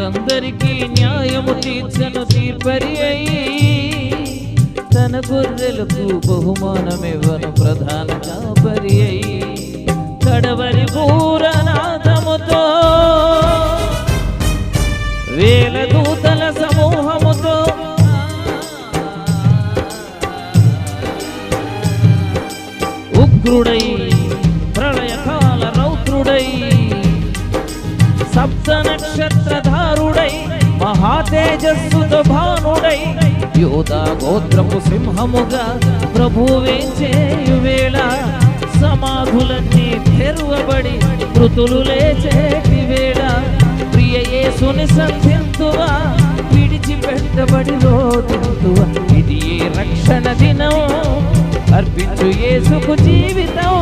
జనులందరికీ న్యాయము తీర్చను తీర్పరి అయి తన గొర్రెలకు బహుమానమివ్వను ప్రధాన కాపరి అయి కడవరి పూరనాథముతో వేల దూతల సమూహముతో ఉగ్రుడై సప్త నక్షత్రధారుడై మహాతేజస్సుతో భానుడై యోధా గోత్రపు సింహముగా ప్రభువే చేయువేళ సమాధులన్నీ తెరువబడి మృతులు లేచేటి వేళ ప్రియ యేసుని సంధింతువా విడిచిపెట్టబడి రోధింతువా ఇది ఏ రక్షణ దినం అర్పించు యేసుకు జీవితం